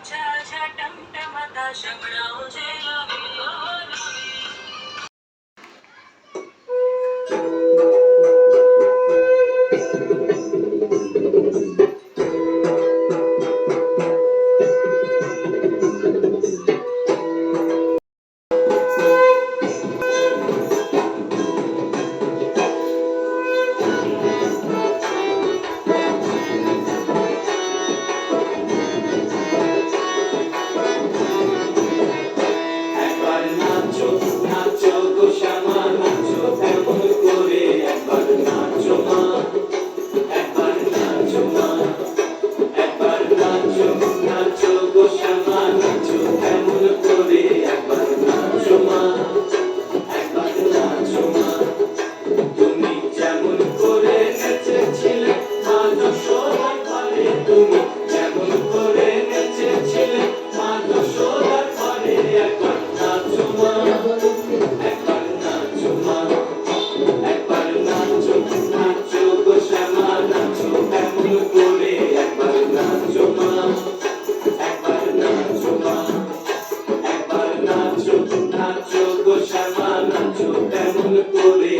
પાછા છા ટમટમાતા શમણાઓ છે. করে